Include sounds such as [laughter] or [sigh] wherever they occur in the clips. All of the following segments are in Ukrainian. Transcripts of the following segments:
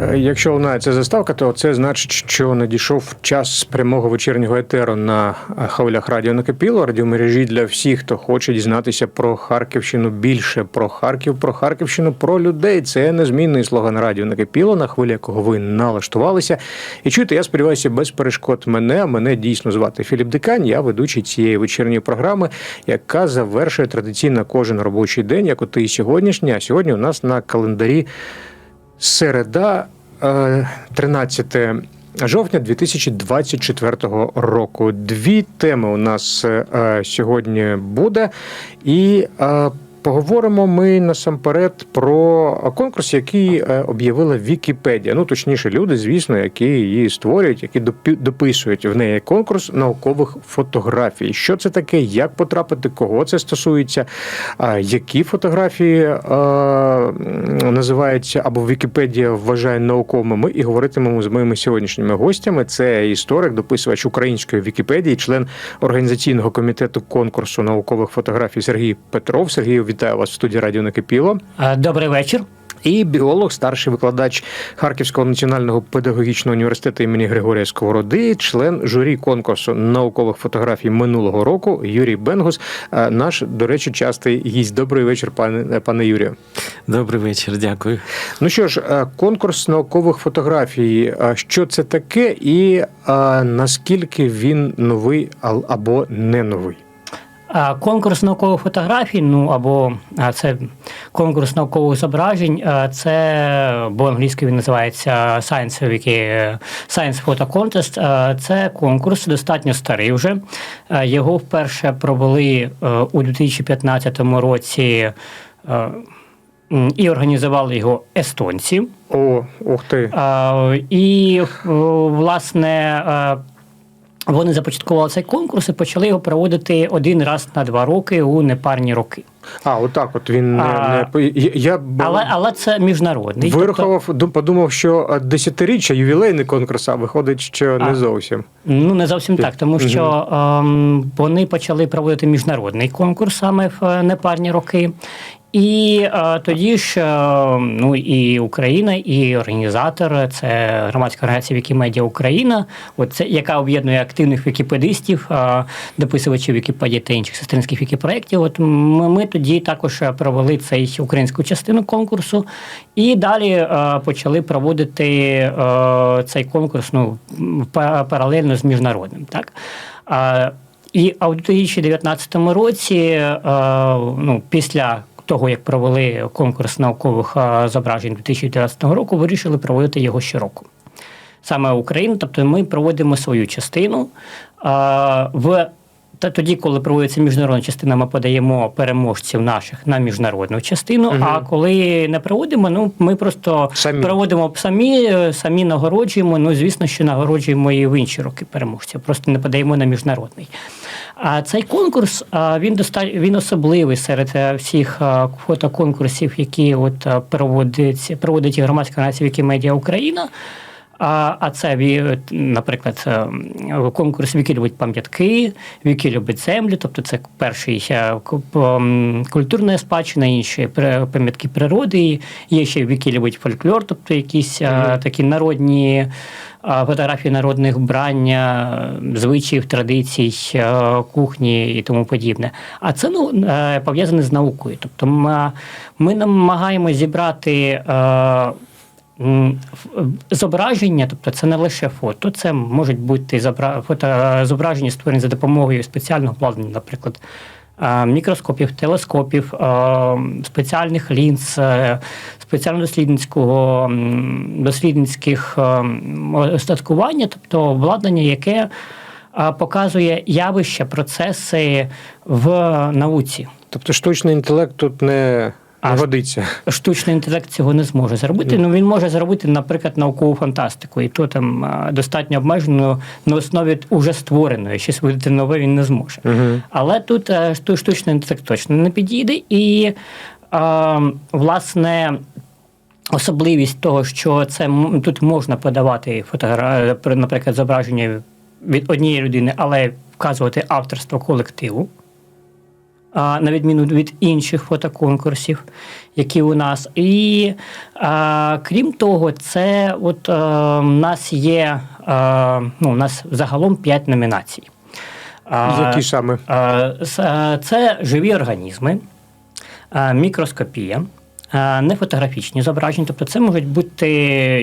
Е, Якщо лунає ця заставка, то це значить, що надійшов час прямого вечірнього етеру на хвилях радіо накипіло, радіомережі для всіх, хто хоче дізнатися про Харківщину більше, про Харків, про Харківщину, про людей. Це незмінний слоган радіо накипіло, на хвилі якого ви налаштувалися. І чуєте, я сподіваюся, без перешкод мене. Мене дійсно звати Філіп Дикань. Я ведучий цієї вечірньої програми, яка завершує традиційно кожен робочий день, як от і сьогоднішній. А сьогодні у нас на календарі. Середа, е, 13 жовтня 2024 року. Дві теми у нас е, сьогодні буде. І е, поговоримо ми насамперед про конкурс, який е, об'явила Вікіпедія. Ну, точніше, люди, звісно, які її створюють, які дописують в неї конкурс наукових фотографій. Що це таке, як потрапити, кого це стосується, які фотографії е, називаються або Вікіпедія вважає науковими. Ми і говоритимемо з моїми сьогоднішніми гостями. Це історик, дописувач української Вікіпедії, член організаційного комітету конкурсу наукових фотографій Сергій Петров. Сергію, вітаю вас в студії Радіо Накипіло. Добрий вечір. І біолог, старший викладач Харківського національного педагогічного університету імені Григорія Сковороди, член журі конкурсу наукових фотографій минулого року Юрій Бенгус. Наш, до речі, частий гість. Добрий вечір, пане пане Юрію. Добрий вечір, дякую. Ну що ж, конкурс наукових фотографій. Що це таке, і наскільки він новий або не новий? Е, Конкурс наукових фотографій, ну або е, це конкурс наукових зображень. е, Це бо англійською він називається Science Wiki, е, Science Photo Contest. Е, Це конкурс достатньо старий вже. Е, Його вперше провели е, у 2015 році. е, І організували його естонці. О, ух ти. Е, І власне. Вони започаткували цей конкурс і почали його проводити один раз на два роки у непарні роки. А, отак, от він не, А, не я, я б- Але, але це міжнародний. Тобто, Вирахував, ду- подумав, що десятиріччя ювілейний конкурс, а виходить, що не зовсім. ну не зовсім так, тому що ем, вони почали проводити міжнародний конкурс саме в е, непарні роки. І е, тоді ж е, ну і Україна, і організатор це громадська організація Вікімедіа Україна, от це яка об'єднує активних вікіпедистів, е, дописувачів Вікіпедії та інших сестринських вікіпроєктів. От ми, ми тоді також провели цей українську частину конкурсу, і далі е, почали проводити е, цей конкурс ну паралельно з міжнародним. Так. А, і а у 2019 році, е, ну, після того, як провели конкурс наукових зображень 2019 року, вирішили проводити його щороку. Саме Україна, тобто ми проводимо свою частину. В та тоді, коли проводиться міжнародна частина, ми подаємо переможців наших на міжнародну частину. Мгм. А коли не проводимо, ну ми просто Самі. проводимо самі, е, самі нагороджуємо. Ну звісно, що нагороджуємо і в інші роки переможців, просто не подаємо на міжнародний. А цей конкурс він доста... він особливий серед е, всіх фотоконкурсів, які от е, проводить, проводить громадська організація Вікімедіа Україна. А, а це, наприклад, е, конкурс Віки любить пам'ятки, Віки любить землю, тобто це перший е, культурна спадщина, інші пам'ятки природи. Є ще Віки любить фольклор, тобто якісь е, такі народні фотографії народних вбрання, е, звичаїв, традицій, кухні і тому подібне. А це ну, пов'язане з наукою. Тобто ми, ми намагаємося зібрати. Е, Зображення, тобто це не лише фото, це можуть бути фото, зображення, створені за допомогою спеціального обладнання, наприклад, е, мікроскопів, телескопів, е, спеціальних лінз, е, спеціально-дослідницького дослідницьких е, остаткування, тобто обладнання, яке е, показує явища, процеси в науці. Тобто штучний інтелект тут не А, годиться. штучний інтелект цього не зможе зробити. Ну він може зробити, наприклад, наукову фантастику, і то там достатньо обмежено на основі уже створеної. Щось видати нове він не зможе. Угу. Але тут е, штучний інтелект точно не підійде. І е, власне. Особливість того, що це тут можна подавати фотогра... при- наприклад, зображення від однієї людини, але вказувати авторство колективу. А, на відміну від інших фотоконкурсів, які у нас. І а, крім того, це от е, у нас є е, ну, у нас загалом 5 номінацій. А, Які саме? Е, Це живі організми, мікроскопія, е, нефотографічні зображення, тобто це можуть бути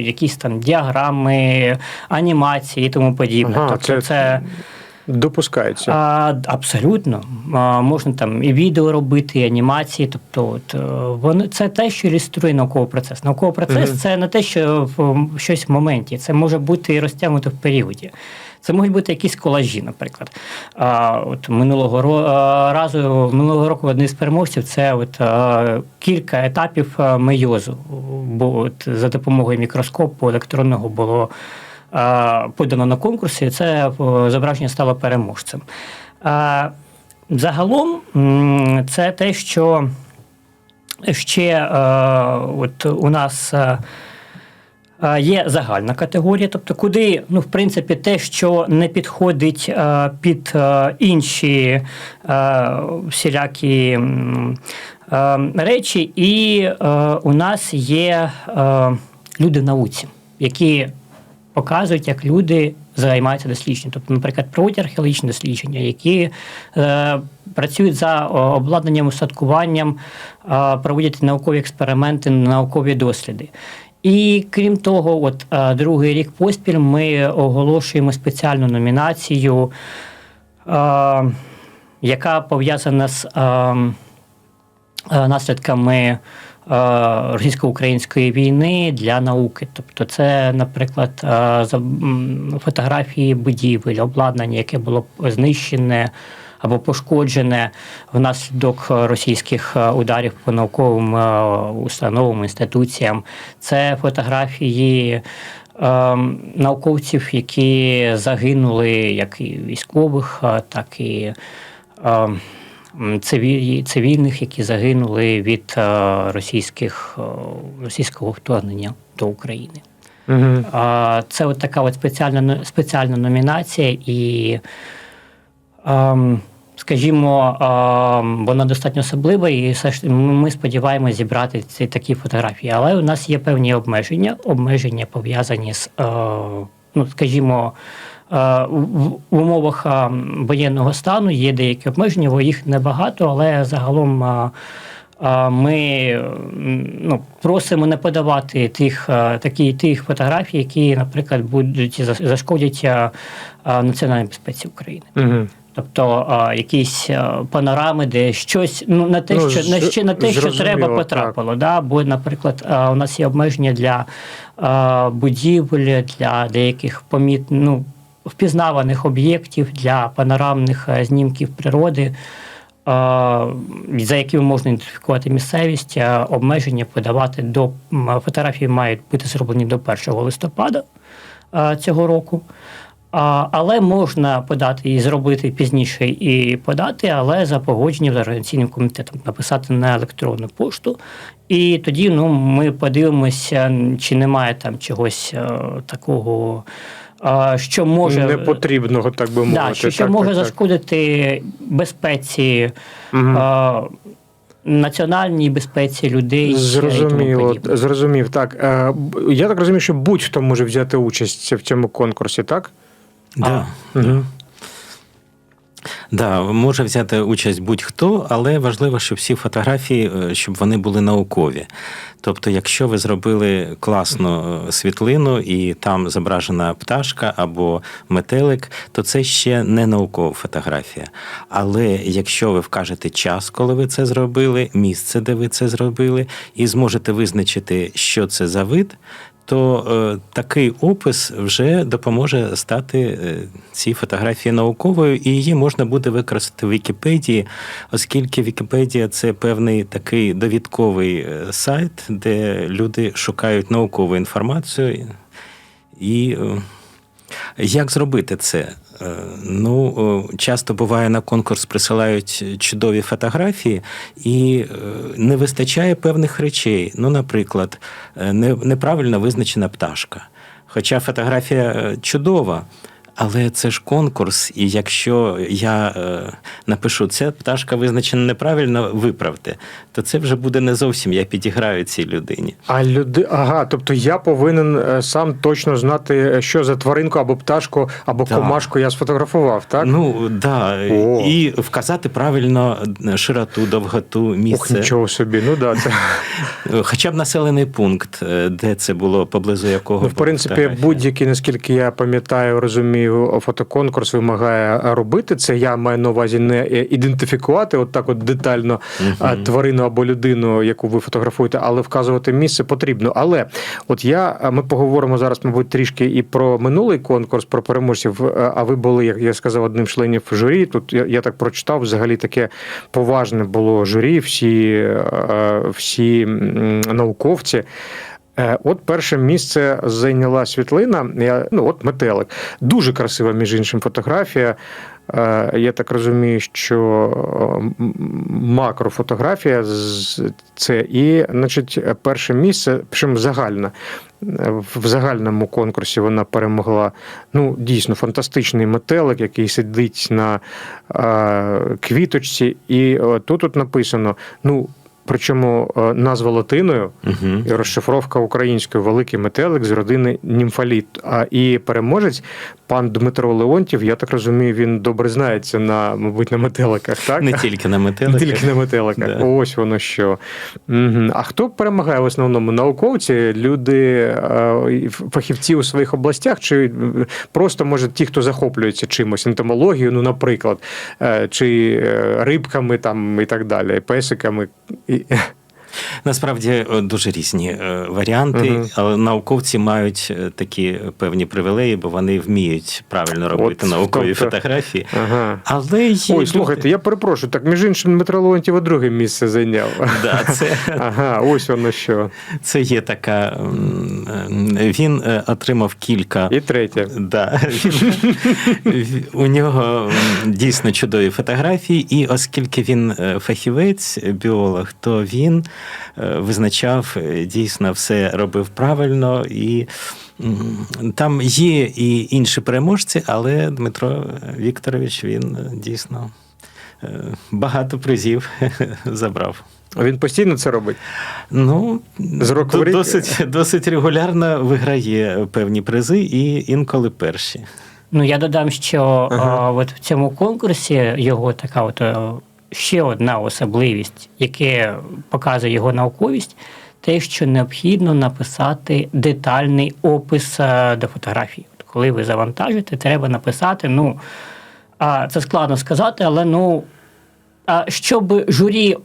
якісь там діаграми, анімації і тому подібне. Ага, тобто це- це Допускається. а, абсолютно. А, можна там і відео робити, і анімації. Тобто, от, е, вони, це те, що ілюструє науковий процес. Науковий процес Мгм. це не те, що в щось в моменті, це може бути і розтягнуто в періоді. Це можуть бути якісь колажі, наприклад. А, от минулого ро- разу, минулого року один з переможців це от, а, кілька етапів мейозу. Бо от, за допомогою мікроскопу електронного було подано на конкурсі, і це зображення стало переможцем. Загалом це те, що ще е, от у нас. е, е, Є загальна категорія, тобто куди, ну, в принципі, те, що не підходить е, під е, інші е, всілякі е, речі, і е, у нас є е, люди в науці, які показують, як люди займаються дослідженням. Тобто, наприклад, проводять археологічні дослідження, які е, працюють за обладнанням, устаткуванням, е, проводять наукові експерименти, наукові досліди. І крім того, от е, другий рік поспіль ми оголошуємо спеціальну номінацію, е, яка пов'язана з е, е, наслідками російсько-української війни для науки. Тобто, це, наприклад, е, фотографії будівель, обладнання, яке було знищене або пошкоджене внаслідок російських е, ударів по науковим е, установам, інституціям. Це фотографії. е, Науковців, які загинули, як і військових, е, так і е, цивільних, які загинули від е, російських, е, російського вторгнення до України. Угу. Це от така от спеціальна, спеціальна номінація, і, ем, скажімо, ем, вона достатньо особлива, і все ж ми сподіваємося зібрати ці такі фотографії. Але у нас є певні обмеження, обмеження пов'язані з, е, ну, скажімо, в в умовах е, воєнного стану є деякі обмеження, бо їх небагато, але загалом. е, Ми ну, просимо не подавати тих, е, такі, тих фотографій, які, наприклад, будуть за- зашкодять е, е, національній безпеці України. Угу. Тобто е, якісь е, панорами, де щось ну на те, Ну, що на ще на те, що треба потрапило. Да? Бо, наприклад, е, у нас є обмеження для е, будівель, для деяких поміт, ну, впізнаваних об'єктів, для панорамних е, знімків природи. е, За якими можна ідентифікувати місцевість, е, обмеження подавати до фотографії мають бути зроблені до 1 листопада цього року. Але можна подати і зробити пізніше і подати, але за погодженням з організаційним комітетом написати на електронну пошту. І тоді ну, ми подивимося, чи немає там чогось такого, що може Непотрібного, так би мовити. да, що, що так, може так, так. зашкодити безпеці, Угу. національній безпеці людей. Зрозуміло, зрозумів. Так, е, я так розумію, що будь-хто може взяти участь в цьому конкурсі, так? Да. Угу. Да, може взяти участь будь-хто, але важливо, щоб всі фотографії, е, щоб вони були наукові. Тобто, якщо ви зробили класну е, світлину і там зображена пташка або метелик, то це ще не наукова фотографія. Але якщо ви вкажете час, коли ви це зробили, місце, де ви це зробили, і зможете визначити, що це за вид, то е, такий опис вже допоможе стати е, цій фотографії науковою, і її можна буде використати в Вікіпедії, оскільки Вікіпедія це певний такий довідковий е, сайт, де люди шукають наукову інформацію. І як зробити це? Е, Ну, часто буває на конкурс присилають чудові фотографії, і е, не вистачає певних речей. Ну, наприклад, е, неправильно визначена пташка. Хоча фотографія чудова, Але це ж конкурс, і якщо я е, напишу, ця пташка визначена неправильно, виправте, то це вже буде не зовсім я підіграю цій людині. А люди, ага, тобто я повинен е, сам точно знати, е, що за тваринку або пташку, або Так. комашку я сфотографував, так? Ну да, О. і вказати правильно широту, довготу, Ох, нічого собі. Ну да, це [laughs] Хоча б населений пункт, е, де це було, поблизу якого ну, в принципі будь-який, наскільки я пам'ятаю, розумію, фотоконкурс вимагає робити це. Я маю на увазі не е, ідентифікувати от так от детально а, тварину або людину, яку ви фотографуєте, але вказувати місце потрібно. Але от я ми поговоримо зараз, мабуть, трішки і про минулий конкурс, про переможців. Е, А ви були, як я сказав, одним з членів журі. Тут я, я так прочитав, взагалі таке поважне було журі, всі, е, всі науковці. Е, От перше місце зайняла світлина. Я, ну, от метелик. Дуже красива, між іншим, фотографія. Е, Я так розумію, що макрофотографія це і, значить, перше місце, причому загальне. В загальному конкурсі вона перемогла. Ну, дійсно, фантастичний метелик, який сидить на е, квіточці. І е, тут от написано: ну, причому е, назва латиною. угу. І розшифровка українською великий метелик з родини німфаліт. А і переможець пан Дмитро Леонтів, я так розумію, він добре знається на, мабуть, на метеликах, так? Не тільки на Не тільки на метеликах. Да. Ось воно що. Угу. А хто перемагає в основному? Науковці, люди, е, фахівці у своїх областях, чи е, просто може ті, хто захоплюється чимось, ентомологією, ну, наприклад, е, чи рибками там і так далі, песиками. Насправді е, дуже різні е, варіанти, Мгм. але науковці мають е, такі певні привілеї, бо вони вміють правильно робити От, наукові тобто- фотографії. Ага. Але є Ой, люди- слухайте, я перепрошую. Так, між іншим, Дмитро Леонтьєва друге місце зайняв. Да, це, [laughs] Ага, ось воно що. це є така. Він отримав кілька. І третє. Да. У нього дійсно чудові фотографії, і оскільки він фахівець, біолог, то він визначав е, дійсно все робив правильно. І там є і інші переможці, але Дмитро Вікторович він е, дійсно е, багато призів [laughs] забрав. А Він постійно це робить. Ну, З року рік? досить, досить регулярно виграє певні призи і інколи перші. Ну я додам, що Ага. а, от в цьому конкурсі його така от е, ще одна особливість, яке показує його науковість, те, що необхідно написати детальний опис е, до фотографії. От коли ви завантажите, треба написати. Ну це складно сказати, але ну щоб журі,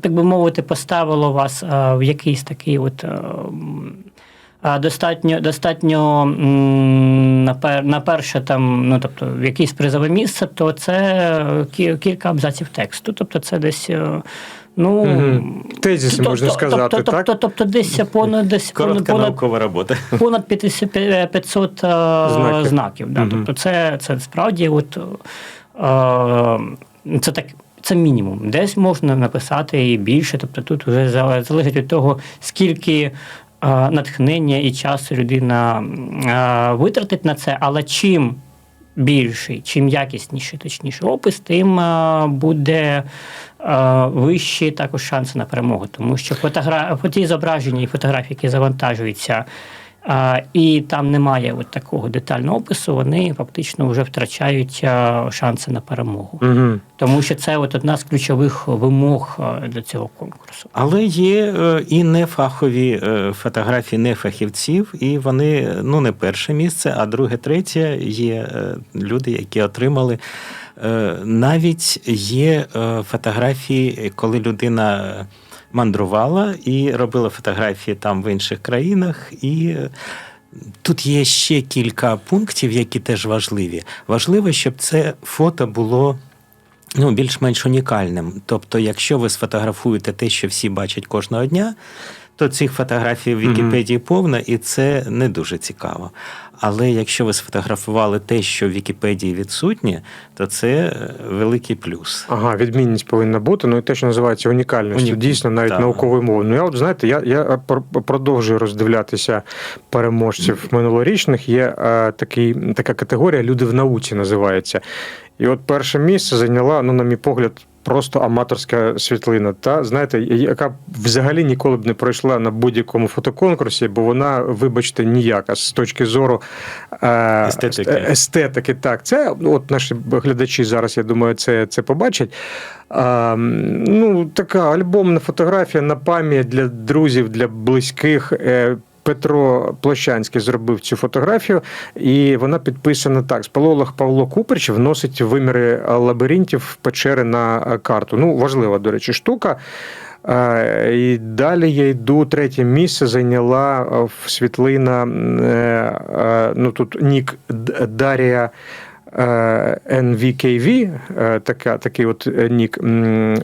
так би мовити, поставило вас а, в якийсь такий от. Е, Достатньо, достатньо на, пер, на перше там, ну тобто в якесь призове місце, то це кілька абзаців тексту. Тобто це десь. е, Ну, Мгм. Тезиси, тобто- можна сказати, тобто, так? Тобто, тобто десь понад десь понад, Коротка понад, наукова робота. понад 50 500 е, Знаків. знаків. да. Мгм. Тобто це, це справді от, е, це так. Це мінімум. Десь можна написати і більше. Тобто тут вже залежить від того, скільки е, натхнення і часу людина е, витратить на це, але чим більший, чим якісніший, точніше, опис, тим е, буде е, вищі також шанси на перемогу. Тому що фотогра... ті зображення і фотографії, які завантажуються, е, і там немає от такого детального опису, вони фактично вже втрачають е, шанси на перемогу. Угу. Тому що це от одна з ключових вимог е, для цього конкурсу. Але є е, і нефахові е, фотографії нефахівців, і вони ну не перше місце, а друге, третє є е, люди, які отримали. Е, Навіть є е, фотографії, коли людина мандрувала і робила фотографії там в інших країнах, і е, тут є ще кілька пунктів, які теж важливі. Важливо, щоб це фото було ну, більш-менш унікальним. Тобто, якщо ви сфотографуєте те, що всі бачать кожного дня, то цих фотографій в Вікіпедії повно, і це не дуже цікаво. Але якщо ви сфотографували те, що в Вікіпедії відсутнє, то це е, великий плюс. Ага, відмінність повинна бути. Ну і те, що називається унікальністю, Унік- дійсно, навіть так. науковою мовою. Ну я от знаєте, я, я продовжую роздивлятися переможців минулорічних. Є е, такий, така категорія Люди в науці називається. І от перше місце зайняла, ну, на мій погляд, просто аматорська світлина. Та знаєте, яка взагалі ніколи б не пройшла на будь-якому фотоконкурсі, бо вона, вибачте, ніяка з точки зору е, Естетики. естетики. Так, це ну, от наші глядачі зараз, я думаю, це, це побачать. М, ну, така альбомна фотографія на пам'ять для друзів, для близьких. Е, Петро Площанський зробив цю фотографію, і вона підписана так: спалолог Павло Куприч вносить виміри лабіринтів печери на е, карту. Ну, важлива, до речі, штука. Е, І далі я йду. Третє місце зайняла е, світлина. Ну тут Нік Дарія. Е, NVKV, е, така, такий от е, нік,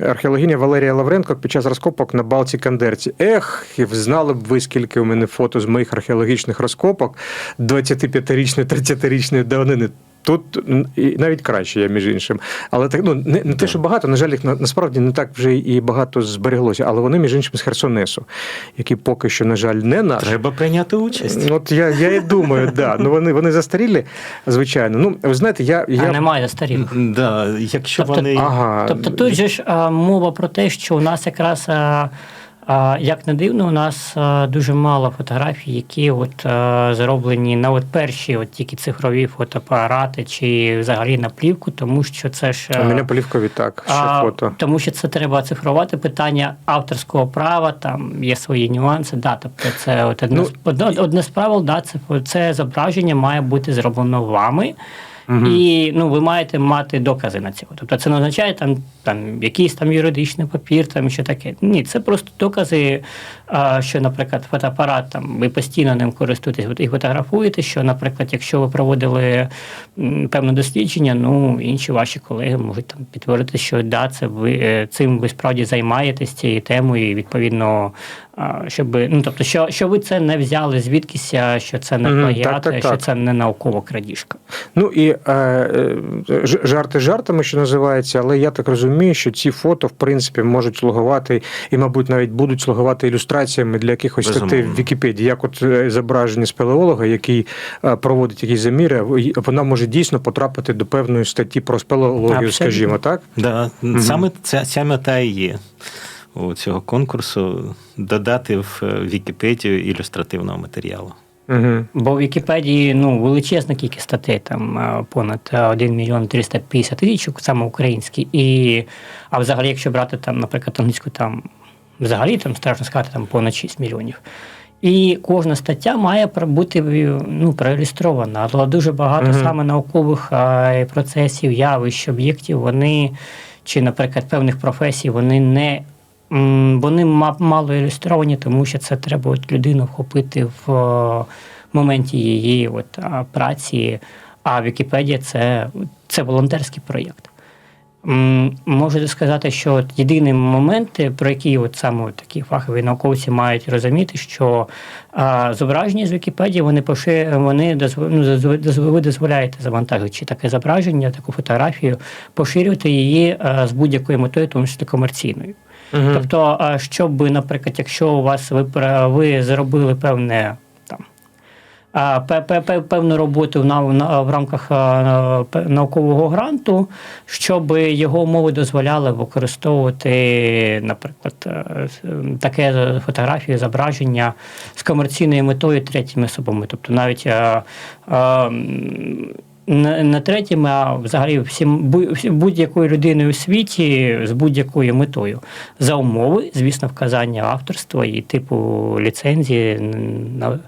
археологиня Валерія Лавренко під час розкопок на Балці Кандерці. Ех, знали б ви, скільки у мене фото з моїх археологічних розкопок 25-річної, 30-річної давнини. Тут і навіть краще, я між іншим. Але так ну не, не те, що багато, на жаль, їх на, насправді не так вже і багато збереглося. Але вони, між іншим, з Херсонесу, які поки що, на жаль, не наші. Треба прийняти участь. От я, я і думаю, да. Ну вони, вони застарілі, звичайно. Ну, ви знаєте, я. я... А немає застарілих. Да, якщо Тобто- вони Ага. Тобто тут же ж а, мова про те, що у нас якраз, а, як не дивно, у нас дуже мало фотографій, які от, зроблені на от перші от тільки цифрові фотоапарати чи взагалі на плівку, тому що це ж. У мене полівкові так, ще а, фото. Тому що це треба цифрувати питання авторського права, там є свої нюанси. Да, тобто це от одне, Ну, з- одне, одне з правил, да, це, це зображення має бути зроблено вами. І ну, ви маєте мати докази на цього. Тобто це не означає там, там якийсь там юридичний папір, там що таке. Ні, це просто докази, що, наприклад, фотоапарат там ви постійно ним користуєтесь і фотографуєте. Що, наприклад, якщо ви проводили певне дослідження, ну інші ваші колеги можуть там підтвердити, що да, це ви е, цим ви справді займаєтесь цією темою, і відповідно, щоб ну тобто, що, що ви це не взяли звідкися, що це не плагіат, так, так, що це не наукова крадіжка. Ну і е, е, ж- жарти жартами, що називається, але я так розумію, що ці фото, в принципі, можуть слугувати і, мабуть, навіть будуть слугувати ілюстраціями для якихось статей в Вікіпедії, як от е, зображення спелеолога, який е, проводить якісь заміри, вона може дійсно потрапити до певної статті про спелеологію, Абсолютно. скажімо, так? Да, саме ця, ця мета і є у цього конкурсу додати в е, Вікіпедію ілюстративного матеріалу. Угу. Бо в Вікіпедії ну, величезна кількість статей, там е, понад е, 1 мільйон 350 тисяч, саме українські. І, а взагалі, якщо брати там, наприклад, англійську, там взагалі там страшно сказати, там понад 6 мільйонів. І кожна стаття має бути ну, проілюстрована. Але дуже багато Мгм. саме наукових е, процесів, явищ, об'єктів, вони, чи, наприклад, певних професій, вони не вони ма- мало ілюстровані, тому що це треба от людину вхопити в е, моменті її от, праці. А Вікіпедія це, це волонтерський проєкт. Можу сказати, що от єдиний момент, про який от саме от такі фахові науковці мають розуміти, що а, зображення з Вікіпедії вони поши, вони дозв- ну, дозв- ви дозволяєте завантажуючи таке зображення, таку фотографію, поширювати її а, з будь-якою метою, тому числі комерційною. Тобто, а, щоб, наприклад, якщо у вас ви, ви зробили певне Певну роботу в рамках наукового гранту, щоб його умови дозволяли використовувати, наприклад, е, таке фотографію, зображення з комерційною метою третіми особами. Тобто навіть а, м, не, третіми, а взагалі всім будь-якою людиною у світі з будь-якою метою за умови, звісно, вказання авторства і типу ліцензії, на,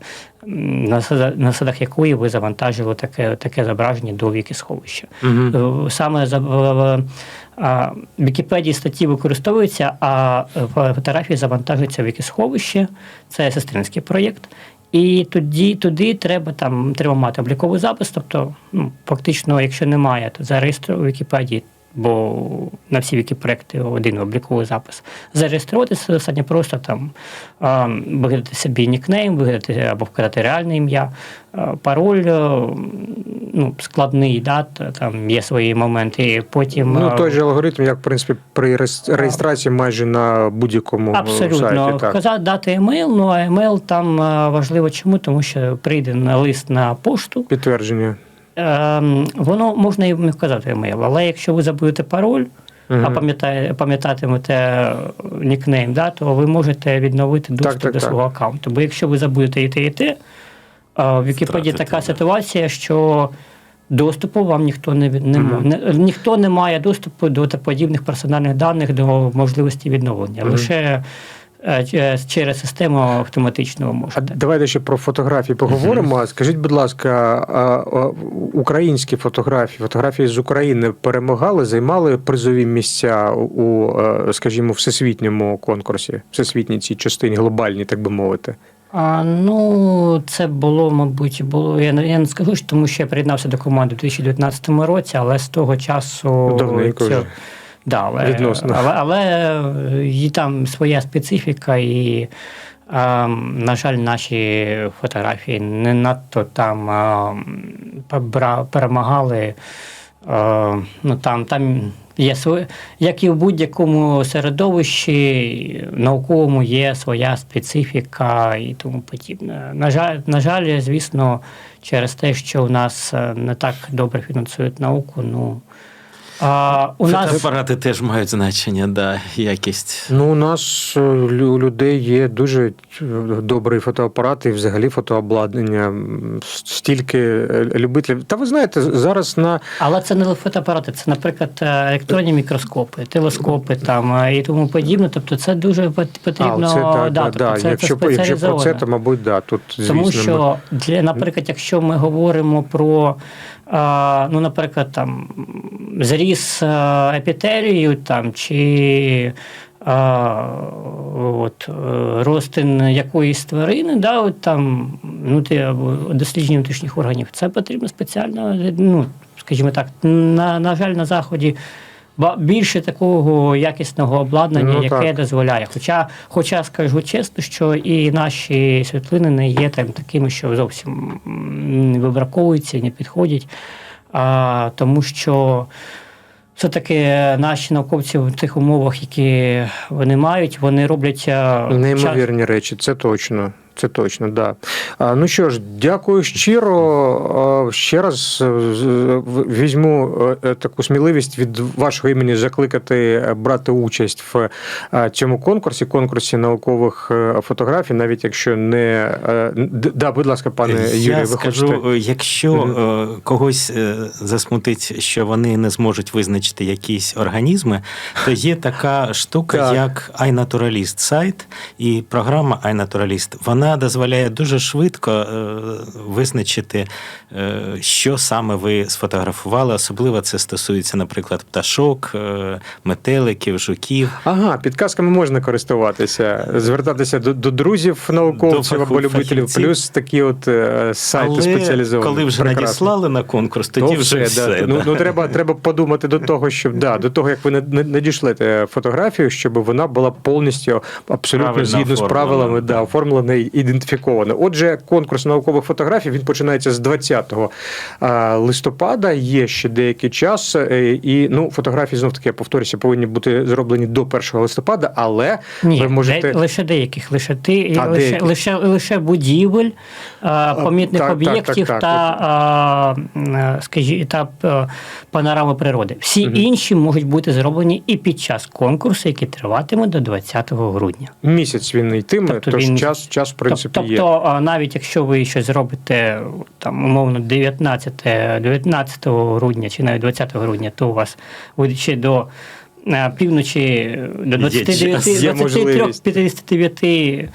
на, на садах якої ви завантажили таке, таке зображення до вікісховища. Е, Саме за в- в- а, в Вікіпедії статті використовуються, а фотографії завантажуються в вікісховище. Це сестринський проєкт. І тоді туди треба там треба мати обліковий запис. Тобто, ну фактично, якщо немає, то зареєструй у Вікіпедії. Бо на всі вікіпроекти один обліковий запис. Зареєструватися достатньо просто там вигадати собі нікнейм, вигадати або вказати реальне ім'я, пароль е, ну, складний, да, там є свої моменти. Потім Ну, той же алгоритм, як в принципі при реєстрації майже на будь-якому Абсолютно. сайті. Так. Казати дати емейл, ну а емейл там е, важливо чому, тому що прийде на лист на пошту. Підтвердження. Ем, воно можна і вказати емейл, але якщо ви забудете пароль, а пам'ятає, пам'ятатимете нікнейм, да, то ви можете відновити доступ так, до так. свого аккаунту. Бо якщо ви забудете і те, і те, в Вікіпедії така ситуація, що доступу вам ніхто не, не, мо- Мгм. не ніхто не має доступу до подібних персональних даних до можливості відновлення. Мгм. Лише е, ч- через систему автоматично ви можете. давайте ще про фотографії поговоримо. А Скажіть, будь ласка, українські фотографії, фотографії з України перемагали, займали призові місця у, е, скажімо, всесвітньому конкурсі, всесвітній цій частині, глобальній, так би мовити. А, ну, це було, мабуть, було. Я не, я не скажу, тому що я приєднався до команди у 2019 році, але з того часу. Давненько вже. Да, але, Відносно. але, але е, є там своя специфіка, і, а, на жаль, наші фотографії не надто там а, побра- перемагали. А, ну, там, там є своє, як і в будь-якому середовищі, науковому є своя специфіка і тому подібне. На жаль, на жаль, звісно, через те, що у нас е, не так добре фінансують науку, ну. А, у нас Фотоапарати теж мають значення, да, якість. Ну, у нас е, у людей є дуже е, добрий фотоапарат і взагалі фотообладнання. Стільки е, любителів. Та ви знаєте, зараз на Але це не фотоапарати, це, наприклад, електронні мікроскопи, телескопи там і тому подібне. Тобто це дуже потрібно. а, це, так, да, тобто да. це, Якщо, це якщо про це, то мабуть, да, тут звісно. Тому ми- що для, наприклад, якщо ми говоримо про а, ну, наприклад, там зріз е, епітелію там чи. А, от, е, розтин якоїсь тварини, да, от там внутрі, або дослідження внутрішніх органів, це потрібно спеціально, ну, скажімо так, на, на жаль, на заході більше такого якісного обладнання, Ну, яке так. дозволяє. Хоча, хоча скажу чесно, що і наші світлини не є там такими, що зовсім не вибраковуються, не підходять. А, тому що все-таки наші науковці в тих умовах, які вони мають, вони роблять неймовірні Неймовірні речі, це точно. Це точно, да. Ну що ж, дякую щиро. Ще раз е, в- візьму е, таку сміливість від вашого імені закликати е, брати участь в е, цьому конкурсі, конкурсі наукових е, фотографій, навіть якщо не е, да, будь ласка, пане Юрію, ви скажу, хочете. е, якщо е, когось е, засмутить, що вони не зможуть визначити якісь організми, то є така штука, Так. як iNaturalist сайт і програма iNaturalist. Вона дозволяє дуже швидко е, визначити, е, що саме ви сфотографували. Особливо це стосується, наприклад, пташок, е, метеликів, жуків. Ага, підказками можна користуватися, звертатися до, до друзів науковців До або любителів, фахівців. плюс такі от сайти Але спеціалізовані. коли вже Прекрасно. надіслали на конкурс, То тоді вже все. да. да. Ну, ну треба, треба подумати до того, щоб да, до того, як ви над- над- надішлете фотографію, щоб вона була повністю абсолютно Правильно згідно з правилами, да, да. оформлена і ідентифікована. Отже, конкурс наукових фотографій він починається з 20 листопада. Є ще деякий час, е, і ну фотографії знов таки я повторюся, повинні бути зроблені до 1 листопада, але Ні, ви можете. де- лише деяких, лише ти, А, лише, деяких. лише, лише будівель, помітних так, так, об'єктів так, так, та, а, м, скажі, та е, панорами природи. Всі Мгм. інші можуть бути зроблені і під час конкурсу, який триватиме до 20 грудня. Місяць він не йтиме, Тобто тож він- час, час принципі тобто, є. Тобто, навіть якщо ви щось зробите там умовно 19, 19 грудня чи навіть 20 грудня, то у вас ви ще до півночі до 29, час, є 23, можливість. 59 е,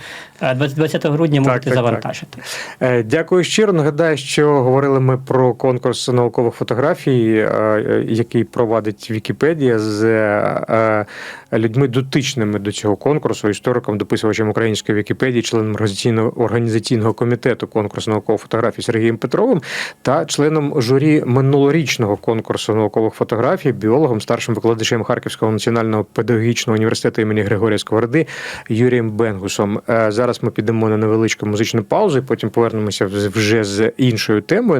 20 грудня можете так, так. завантажити. Е, Дякую щиро. Нагадаю, що говорили ми про конкурс наукових фотографій, е, який провадить Вікіпедія з е, людьми дотичними до цього конкурсу, істориком, дописувачем української Вікіпедії, членом організаційного організаційного комітету конкурсу наукових фотографій Сергієм Петровим та членом журі минулорічного конкурсу наукових фотографій, біологом, старшим викладачем Харківського національного педагогічного університету імені Григорія Сковороди Юрієм Бенгусом. Е, Зараз ми підемо на невеличку музичну паузу, і потім повернемося вже з іншою темою.